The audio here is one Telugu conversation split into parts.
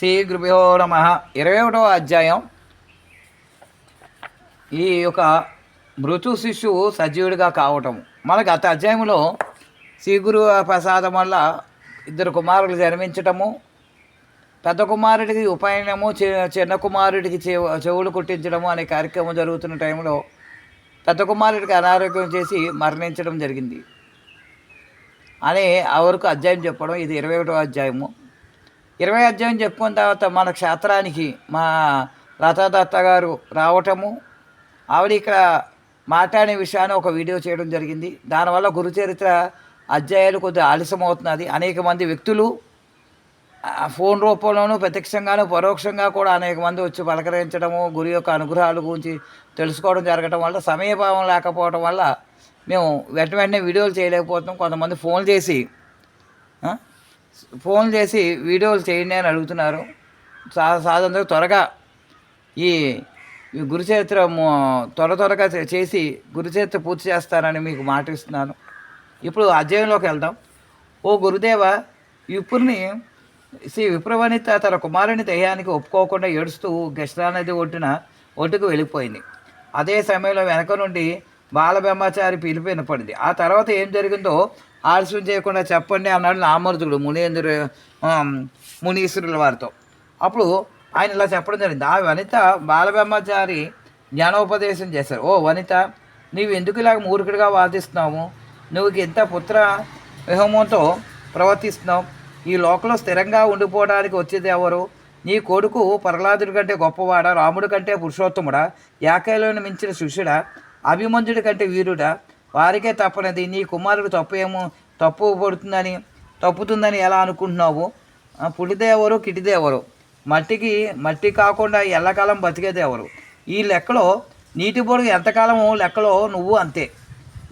శ్రీ గురుభ్యో నమ. ఇరవై ఒకటవ అధ్యాయం. ఈ యొక్క మృతు శిష్యువు సజీవుడిగా కావటం. మన గత అధ్యాయంలో శ్రీ గురు ప్రసాదం వల్ల ఇద్దరు కుమారులు జన్మించటము పెద్ద కుమారుడికి ఉపాయనము చిన్న కుమారుడికి చెవులు కుట్టించడము అనే కార్యక్రమం జరుగుతున్న టైంలో పెద్ద కుమారుడికి అనారోగ్యం చేసి మరణించడం జరిగింది. అని ఆ వరకు అధ్యాయం చెప్పడం ఇది ఇరవై ఒకటో అధ్యాయము. ఇరవై అధ్యాయం చెప్పుకున్న తర్వాత మన క్షేత్రానికి మా లతాదత్త గారు రావటము ఆవిడ ఇక్కడ మాట్లాడే విషయాన్ని ఒక వీడియో చేయడం జరిగింది. దానివల్ల గురుచరిత్ర అధ్యాయాలు కొద్దిగా ఆలస్యం అవుతున్నది అనేక మంది వ్యక్తులు ఫోన్ రూపంలోనూ ప్రత్యక్షంగాను పరోక్షంగా కూడా అనేక మంది వచ్చి పలకరించడము గురి యొక్క అనుగ్రహాల గురించి తెలుసుకోవడం జరగడం వల్ల సమయభావం లేకపోవడం వల్ల మేము వెంట వెంటనే వీడియోలు చేయలేకపోతున్నాం. కొంతమంది ఫోన్ చేసి ఫోన్ చేసి వీడియోలు చేయండి అని అడుగుతున్నారు. సా సాధారణంగా త్వరగా ఈ గురుచరిత్ర త్వర త్వరగా చేసి గురుచరిత్ర పూర్తి చేస్తానని మీకు మాట ఇస్తున్నాను ఇప్పుడు అధ్యాయంలోకి వెళ్దాం. ఓ గురుదేవ విపుర్ని శ్రీ విప్రవణిత తన కుమారుని దేహానికి ఒప్పుకోకుండా ఏడుస్తూ గష్టానది ఒడ్డున ఒడ్డుకు వెళ్ళిపోయింది. అదే సమయంలో వెనక నుండి బాలబ్రహ్మచారి పిలుపు వినపడింది. ఆ తర్వాత ఏం జరిగిందో ఆలస్యం చేయకుండా చెప్పండి అన్నాడు నామర్దుడు మునీంద్రు మునీశ్వరుల వారితో. అప్పుడు ఆయన ఇలా చెప్పడం జరిగింది. ఆ వనిత బాలబ్రహ్మచారి జ్ఞానోపదేశం చేశారు. ఓ వనిత నీవు ఎందుకు ఇలాగ మూర్ఖుడిగా వాదిస్తున్నావు? నువ్వు ఇంత పుత్ర విహమంతో ప్రవర్తిస్తున్నావు. ఈ లోకంలో స్థిరంగా ఉండిపోవడానికి వచ్చేది ఎవరు? నీ కొడుకు ప్రహ్లాదుడి కంటే గొప్పవాడా? రాముడి కంటే పురుషోత్తముడా? యాకైలోని మించిన శిష్యుడా? అభిమంతుడి కంటే వీరుడా? వారికే తప్పనిది. నీ కుమారుడు తప్పు ఏమో తప్పు పడుతుందని తప్పుతుందని ఎలా అనుకుంటున్నావు? ఆ, పుడిదేవరు కిటిదేవరు. మట్టికి మట్టి కాకుండా ఎల్లకాలం బతికేదేవరు. ఈ లెక్కలో నీటి పొడుగు ఎంతకాలము లెక్కలో నువ్వు అంతే.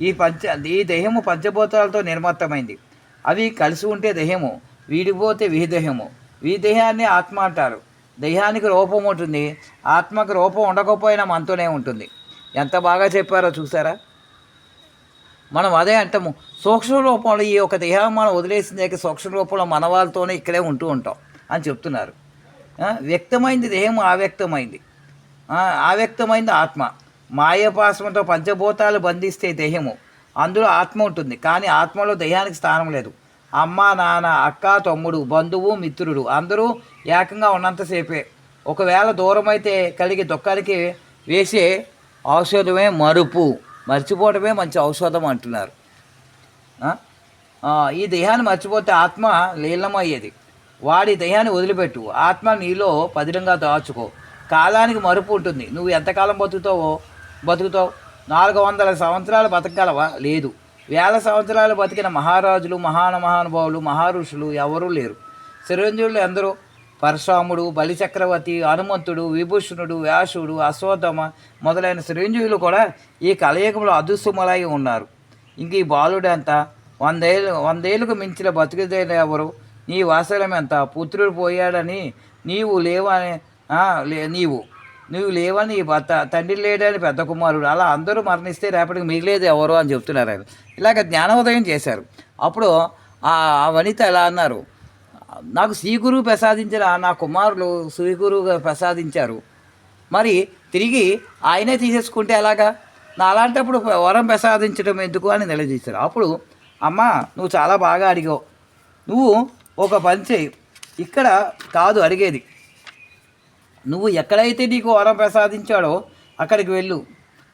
ఈ పంచ ఈ దేహము పంచభూతాలతో నిర్మత్తమైంది. అవి కలిసి ఉంటే దేహము వీడిపోతే విహిదేహము విదేహాన్ని ఆత్మ అంటారు. దేహానికి రూపం ఉంటుంది. ఆత్మకు రూపం ఉండకపోయినా మనతోనే ఉంటుంది. ఎంత బాగా చెప్పారో చూసారా? మనం అదే అంటాము. సూక్ష్మ రూపంలో ఈ యొక్క దేహం మనం వదిలేసిందాక సూక్ష్మ రూపంలో మన వాళ్ళతోనే ఇక్కడే ఉంటూ ఉంటాం అని చెప్తున్నారు. వ్యక్తమైంది దేహం ఆవ్యక్తమైంది. ఆ, ఆవ్యక్తమైంది ఆత్మ. మాయపాసంతో పంచభూతాలు బంధిస్తే దేహము. అందులో ఆత్మ ఉంటుంది. కానీ ఆత్మలో దేహానికి స్థానం లేదు. అమ్మ నాన్న అక్క తమ్ముడు బంధువు మిత్రుడు అందరూ ఏకంగా ఉన్నంతసేపే ఒకవేళ దూరం అయితే కలిగే దుఃఖానికి వేసే ఔషధమే మరుపు. మర్చిపోవడమే మంచి ఔషధం అంటున్నారు. ఈ దేహాన్ని మర్చిపోతే ఆత్మ లీలమయ్యేది. వాడి దేహాన్ని వదిలిపెట్టు. ఆత్మ నీలో పదిలంగా దాచుకో. కాలానికి మరుపు ఉంటుంది. నువ్వు ఎంతకాలం బతుకుతావో? బతుకుతావు. నాలుగు వందల సంవత్సరాలు బతకగలవా? లేదు. వేల సంవత్సరాలు బతికిన మహారాజులు మహాన మహానుభావులు మహారుషులు ఎవరూ లేరు. చిరంజీవులు ఎందరో? పరశురాముడు బలిచక్రవర్తి హనుమంతుడు విభూషణుడు వ్యాసుడు అశ్వత్థమ మొదలైన శ్రేంజీవులు కూడా ఈ కలయుగంలో అదుసుమలై ఉన్నారు. ఇంక ఈ బాలుడు ఎంత? వందేళ్ళు వందేళ్ళకు మించిన బతుకుదేలు ఎవరు? నీ వాసలం ఎంత? పుత్రుడు పోయాడని నీవు లేవని లే నీవు. నువ్వు లేవని నీ భర్త తండ్రి లేడని పెద్ద కుమారుడు. అలా అందరూ మరణిస్తే రేపటికి మిగిలేదు ఎవరు అని చెప్తున్నారు ఆయన. ఇలాగ జ్ఞానోదయం చేశారు. అప్పుడు ఆ వనిత ఎలా అన్నారు? నాకు శ్రీగురువు ప్రసాదించిన నా కుమారులు శ్రీగురువుగా ప్రసాదించారు. మరి తిరిగి ఆయనే తీసేసుకుంటే ఎలాగా? నా అలాంటప్పుడు వరం ప్రసాదించడం ఎందుకు అని నిలదీశారు. అప్పుడు అమ్మ నువ్వు చాలా బాగా అడిగావు. నువ్వు ఒక పని చేయి ఇక్కడ కాదు అడిగేది. నువ్వు ఎక్కడైతే నీకు వరం ప్రసాదించాడో అక్కడికి వెళ్ళు.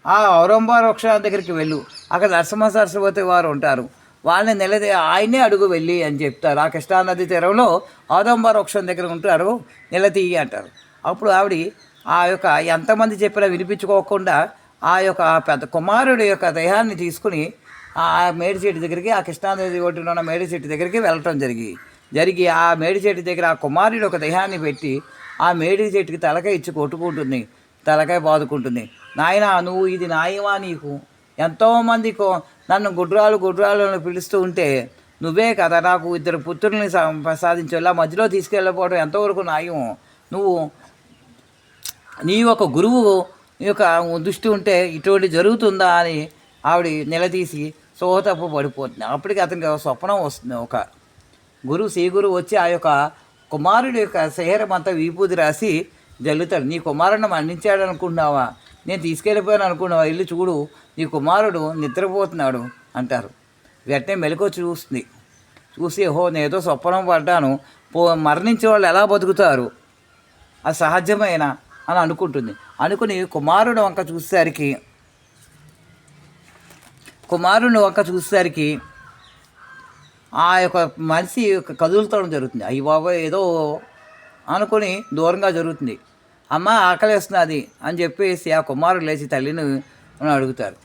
ఆ ఔరంబా వృక్షాల దగ్గరికి వెళ్ళు. అక్కడ నరసింహ సరస్వతి వారు ఉంటారు. వాళ్ళని నిలది ఆయనే అడుగు వెళ్ళి అని చెప్తారు. ఆ కృష్ణానది తీరంలో ఔరంబ వృక్షం దగ్గర ఉంటారు నిలదీయి అంటారు. అప్పుడు ఆవిడ ఆ యొక్క ఎంతమంది చెప్పినా వినిపించుకోకుండా ఆ యొక్క పెద్ద కుమారుడి యొక్క దేహాన్ని తీసుకుని ఆ మేడి చెట్టు దగ్గరికి ఆ కృష్ణానది ఒడ్డున ఉన్న మేడి చెట్టు దగ్గరికి వెళ్ళటం జరిగి జరిగి ఆ మేడి చెట్టు దగ్గర ఆ కుమారుడు ఒక దేహాన్ని పెట్టి ఆ మేడి చెట్టుకి తలకాయ ఇచ్చి కొట్టుకుంటుంది. తలకాయ బాదుకుంటుంది. నాయన నువ్వు ఇది నాయమా నీకు? ఎంతోమంది కో- నన్ను గుడ్రాలు గుడ్రాలు అని పిలుస్తూ ఉంటే నువ్వే కదా నాకు ఇద్దరు పుత్రుల్ని ప్రసాదించేలా మధ్యలో తీసుకెళ్ళిపోవడం ఎంతవరకు న్యాయం? నువ్వు నీ యొక్క గురువు యొక్క దృష్టి ఉంటే ఇటువంటి జరుగుతుందా? అని ఆవిడ నిలదీసి సోహతప్పు పడిపోతుంది. అప్పటికి అతనికి స్వప్నం వస్తుంది ఒక. గురువు శ్రీ గురువు వచ్చి ఆ యొక్క కుమారుడి యొక్క శరీరం అంతా వీపూది రాసి జల్లుతాడు. నీ కుమారుడిని మరణించాడు అనుకున్నావా నేను తీసుకెళ్ళిపోయాను అనుకున్నావా ఇల్లు చూడు నీ కుమారుడు నిద్రపోతున్నాడు అంటారు. వెంటనే మెలకు చూస్తుంది. చూసి ఓహో నేను ఏదో స్వప్నం పడ్డాను పో మరణించే వాళ్ళు ఎలా బతుకుతారు? అది సహజమైన అని అనుకుంటుంది. అనుకుని కుమారుడు వంక చూసేసరికి కుమారుని వంక చూసేసరికి ఆ యొక్క మనిషి యొక్క కదులుతడం జరుగుతుంది. అయ్యి బాబా ఏదో అనుకుని దూరంగా జరుగుతుంది. అమ్మ ఆకలేస్తున్నది అని చెప్పేసి ఆ కుమారుడు లేచి తల్లిని అడుగుతారు.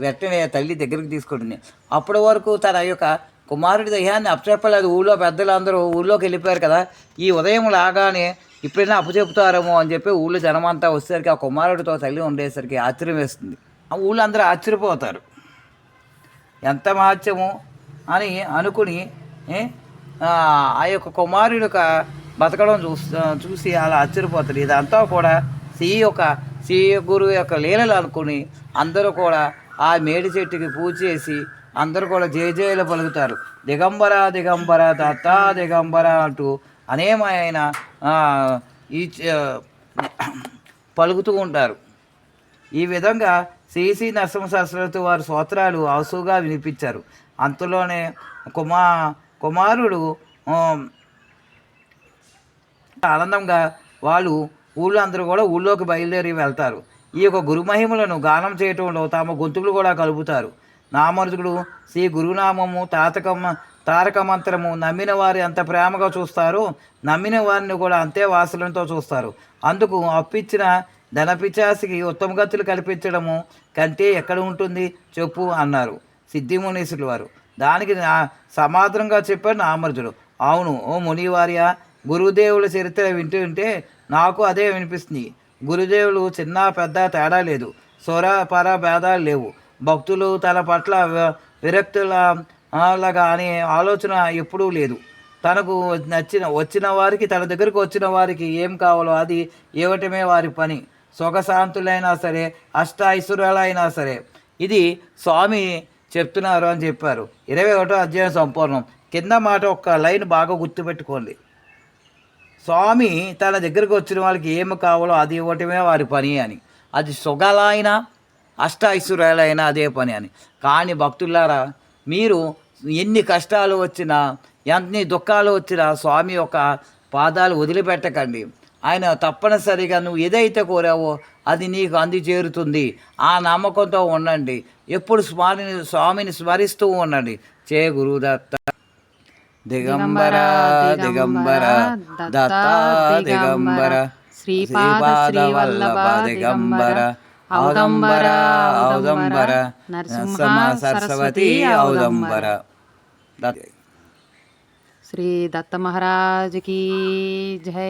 వెంటనే తల్లి దగ్గరికి తీసుకుంటుంది. అప్పటి వరకు తన యొక్క కుమారుడి దయ్యాన్ని అప్పచెప్పలేదు. ఊళ్ళో పెద్దలు అందరూ ఊళ్ళోకి వెళ్ళిపోయారు కదా. ఈ ఉదయం లాగానే ఇప్పుడైనా అప్పచెప్తారేమో అని చెప్పి ఊళ్ళో జనమంతా వచ్చేసరికి ఆ కుమారుడితో తల్లి ఉండేసరికి ఆశ్చర్యం వేస్తుంది. ఆ ఊళ్ళో అందరూ ఆశ్చర్యపోతారు. ఎంత మహత్యము అని అనుకుని ఆ యొక్క కుమారుడు బతకడం చూస్తా చూసి అలా ఆశ్చర్యపోతారు. ఇదంతా కూడా శ్రీ యొక్క శ్రీ గురువు యొక్క లీలలు అనుకుని అందరూ కూడా ఆ మేడి చెట్టుకి పూజ చేసి అందరూ కూడా జయ జయలు పలుకుతారు. దిగంబర దిగంబర దత్త దిగంబర అంటూ అనేమైన ఈ పలుకుతూ ఉంటారు. ఈ విధంగా శ్రీశ్రీ నరసింహశాస్త్రతో వారి స్తోత్రాలు అవసుగా వినిపించారు. అంతలోనే కుమా కుమారుడు ఆనందంగా వాళ్ళు ఊళ్ళో అందరూ కూడా ఊళ్ళోకి బయలుదేరి వెళ్తారు. ఈ యొక్క గురుమహిమలను గానం చేయటంలో తమ గొంతుకులు కూడా కలుపుతారు. నామరుదుడు శ్రీ గురునామము తాతకమ్మ తారక మంత్రము నమ్మిన వారి అంత ప్రేమగా చూస్తారు నమ్మిన వారిని కూడా అంతే వాసులతో చూస్తారు. అందుకు అప్పిచ్చిన ధనపిచాసికి ఉత్తమగతులు కల్పించడము కంటే ఎక్కడ ఉంటుంది చెప్పు అన్నారు సిద్ధిమునీసులు వారు. దానికి సమాధానంగా చెప్పాడు నామర్జుడు. అవును ఓ మునివార్య గురుదేవుల చరిత్ర వింటూ ఉంటే నాకు అదే వినిపిస్తుంది. గురుదేవులు చిన్న పెద్ద తేడా లేదు. స్వర పర భేదాలు లేవు. భక్తులు తన పట్ల విరక్తుల లాగా అనే ఆలోచన ఎప్పుడూ లేదు. తనకు నచ్చిన వచ్చిన వారికి తన దగ్గరకు వచ్చిన వారికి ఏం కావాలో అది ఇవ్వటమే వారి పని. సుఖశాంతులైనా సరే అష్ట ఐశ్వర్యాలైనా సరే. ఇది స్వామి చెప్తున్నారు అని చెప్పారు. ఇరవై ఒకటో అధ్యాయం సంపూర్ణం. కింద మాట ఒక్క లైన్ బాగా గుర్తుపెట్టుకోండి. స్వామి తన దగ్గరకు వచ్చిన వాళ్ళకి ఏమి కావాలో అది ఇవ్వటమే వారి పని అని. అది సుగాలైనా అష్ట ఐశ్వర్యాలైనా అదే పని అని. కానీ భక్తులారా మీరు ఎన్ని కష్టాలు వచ్చినా ఎన్ని దుఃఖాలు వచ్చినా స్వామి యొక్క పాదాలు వదిలిపెట్టకండి. ఆయన తప్పనిసరిగా నువ్వు ఏదైతే కోరావో అది నీకు అందిచేరుతుంది. ఆ నమ్మకంతో ఉండండి. ఎప్పుడు స్వామిని స్వామిని స్మరిస్తూ ఉండండి. చే గురుదత్త. ದಿಗಂಬರ ದಿಗಂಬರ ದತ್ತ ದಿಗಂಬರ ಶ್ರೀಪಾದ ವಲ್ಲಭ ದಿಗಂಬರ ಔದಂಬರ ಔದಂಬರ ನರಸಿಂಹ ಸರಸ್ವತಿ ಔದಂಬರ श्री दत्त महाराज की जय